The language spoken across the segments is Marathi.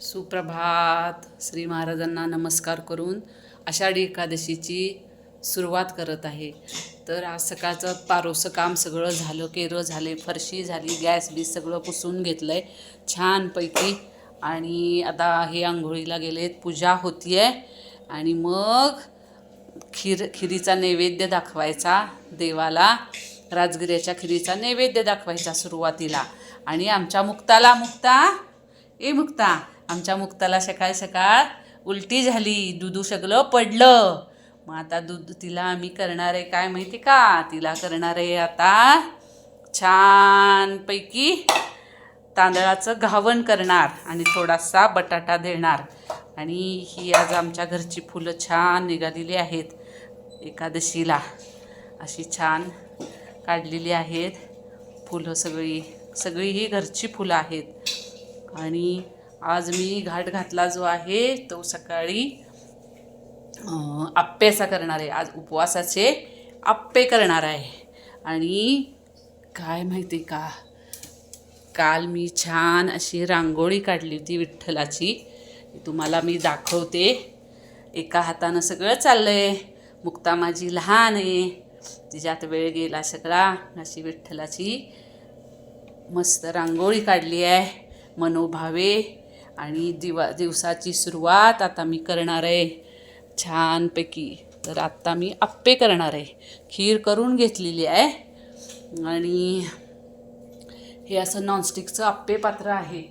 सुप्रभात. श्री महाराजांना नमस्कार करून आषाढी एकादशीची सुरुवात करत आहे. तर आज सकाळचं पारोसं काम सगळं झालं केरं झाले फरशी झाली गॅस बीस सगळं पुसून घेतलं आहे छानपैकी. आणि आता हे आंघोळीला गेलेत पूजा होती आहे आणि मग खीर खिरीचा नैवेद्य दाखवायचा देवाला राजगिऱ्याच्या खिरीचा नैवेद्य दाखवायचा सुरुवातीला. आणि आमच्या मुक्ताला मुक्ता ए मुक्ता आमच्या मुक्ताला सकाळ सकाळ उलटी झाली दुधू सगळं पडलं. मग आता दूध तिला आम्ही करणार आहे काय माहिती का? तिला करणार आहे आता छानपैकी तांदळाचं घावण करणार आणि थोडासा बटाटा देणार. आणि ही आज आमच्या घरची फुलं छान निघालेली आहेत एकादशीला. अशी छान काढलेली आहेत. फुलं सगळी सगळी ही घरची फुलं आहेत. आणि आज मी घाट घातला जो आहे तो सकाळी अं, आप्पेचा करणार आहे आज उपवासाचे आप्पे करणार आहे. आणि काय माहिती का? काल मी छान अशी रांगोळी काढली होती विठ्ठलाची. तुम्हाला मी दाखवते. एका हातानं सगळं चाललं आहे मुक्ता माझी लहान आहे. तिच्यात वेळ गेला सगळा. अशी विठ्ठलाची मस्त रांगोळी काढली आहे. मनोभावे आणि दिवा दिवसाची सुरुवात आता मी करणार आहे. छानपैकी. तर आत्ता मी आप्पे करणार आहे. खीर करून घेतलेली आहे. आणि हे असं नॉनस्टिकचं आप्पे पात्र आहे.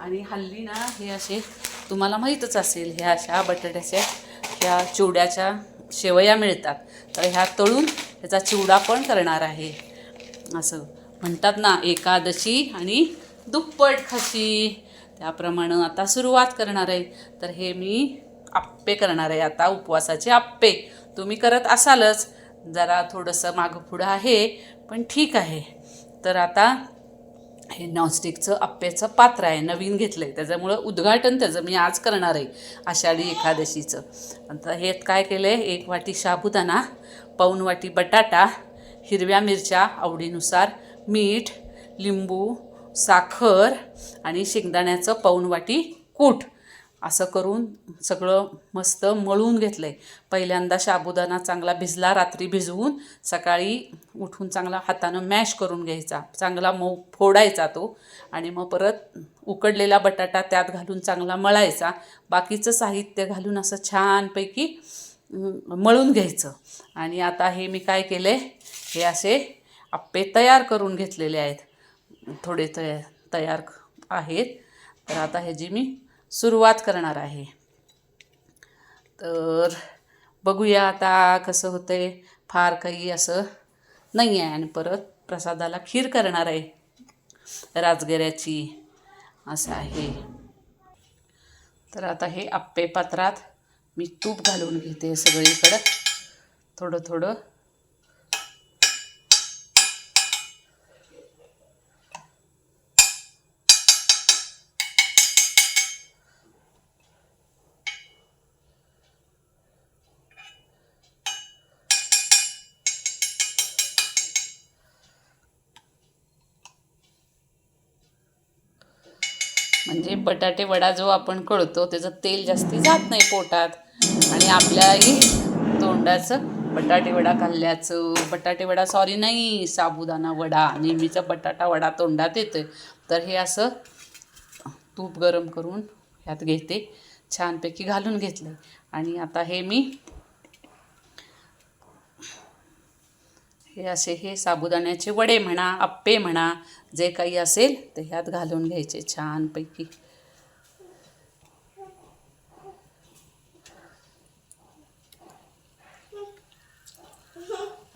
आणि हल्ली ना हे असे तुम्हाला माहीतच असेल ह्या अशा बटाट्याच्या ह्या चिवड्याच्या शेवया मिळतात. तर ह्या तळून ह्याचा चिवडा पण करणार आहे. असं म्हणतात ना एकादशी आणि दुप्पट खाशी. त्याप्रमाणे आता सुरुवात करणार आहे. तर हे मी आप्पे करणार आहे आता उपवासाचे आप्पे. तुम्ही करत असालच. जरा थोडंसं मागं पुढं आहे पण ठीक आहे. तर आता हे नॉनस्टिकचं आप्प्याचं पात्र आहे नवीन घेतलं आहे त्याच्यामुळं उद्घाटन त्याचं मी आज करणार आहे आषाढी एकादशीचं. आता हे काय केलं आहे एक वाटी साबुदाणा पाऊन वाटी बटाटा हिरव्या मिरच्या आवडीनुसार मीठ लिंबू साखर आणि शेंगदाण्याचं पाऊण वाटी कूट असं करून सगळं मस्त मळून घेतलं आहे पहिल्यांदा साबुदाणा चांगला भिजला रात्री भिजवून सकाळी उठून चांगला हातानं मॅश करून घ्यायचा. चांगला मऊ फोडायचा तो आणि मग परत उकडलेला बटाटा त्यात घालून चांगला मळायचा. बाकीचं साहित्य घालून असं छानपैकी मळून घ्यायचं. आणि आता हे मी काय केलं आहे हे असे आप्पे तयार करून घेतलेले आहेत. थोडे तया तयार आहेत. तर आता ह्याची मी सुरुवात करणार आहे. तर बघूया आता कसं होतंय. फार काही असं नाही आहे. आणि परत प्रसादाला खीर करणार आहे. राजगिऱ्याची असं आहे. तर आता हे आप्पे पात्रात मी तूप घालून घेते सगळीकडं. थोडं थोडं. म्हणजे बटाटे वडा जो आपण कळतो त्याचं तेल जास्ती जात नाही पोटात. आणि आपल्याही तोंडाचं बटाटे वडा खाल्ल्याचं. बटाटे वडा सॉरी नाही साबुदाणा वडा. नेहमीचा बटाटा वडा तोंडात येतो तर हे असं तूप गरम करून ह्यात घेते. छानपैकी घालून घेतलं आणि आता हे मी हे असे हे साबुदाण्याचे वडे म्हणा आप्पे म्हणा जे काही असेल ते ह्यात घालून घ्यायचे छानपैकी.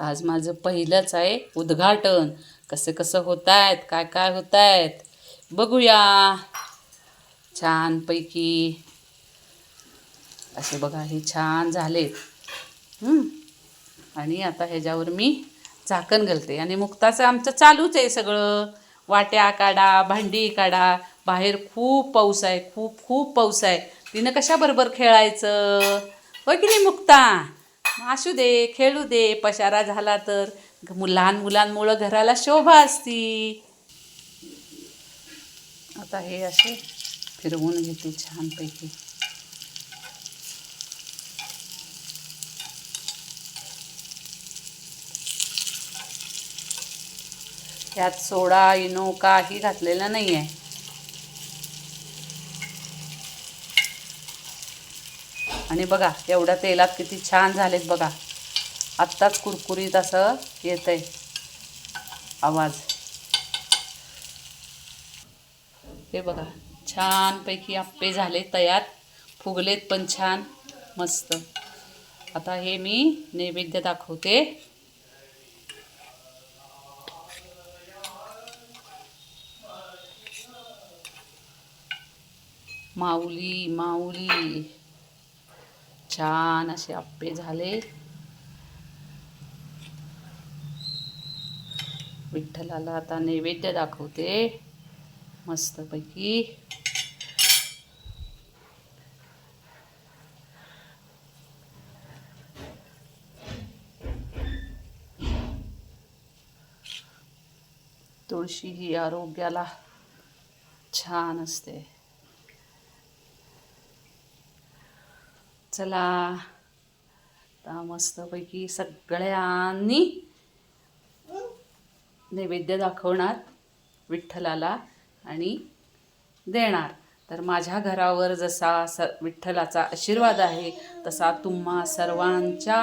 आज माझं पहिलंच आहे उद्घाटन. कसं कसं होत आहेत काय काय होत आहेत बघूया. छानपैकी. असे बघा हे छान झालेत. आणि आता ह्याच्यावर मी झाकण घालते. आणि मुक्ताचं आमचं चालूच आहे सगळं. वाट्या काढा भांडी काढा. बाहेर खूप पाऊस आहे खूप खूप पाऊस आहे. तिनं कशाबरोबर खेळायचं? होय की नाही मुक्ता? असू दे खेळू दे पशारा झाला तर. मु- लहान मुलांमुळं घराला शोभा असती. आता हे असे फिरवून घेते छानपैकी. ह्यात सोडा इनो काही घातलेला नाही आहे आणि बघा एवढ्या तेलात किती छान झालेत बघा. आत्ताच कुरकुरीत असं येत आहे आवाज. हे बघा छानपैकी आप्पे झाले तयार. फुगलेत पण छान मस्त. आता हे मी नैवेद्य दाखवते. माऊली माऊली. छान असे आप्पे झाले. विठ्ठलाला आता नैवेद्य दाखवते. मस्तपैकी. तुळशी ही आरोग्याला छान असते. चला. आता मस्तपैकी सगळ्यांनी नैवेद्य दाखवणार विठ्ठलाला आणि देणार. तर माझ्या घरावर जसा स विठ्ठलाचा आशीर्वाद आहे तसा तुम्हा सर्वांच्या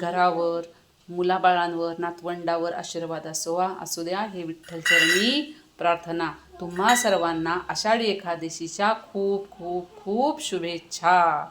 घरावर मुलाबाळांवर नातवंडावर आशीर्वाद असोवा असू द्या. हे विठ्ठलचरणी प्रार्थना तुम्हा सर्वांना आषाढी एकादशीच्या खूप खूप खूप शुभेच्छा.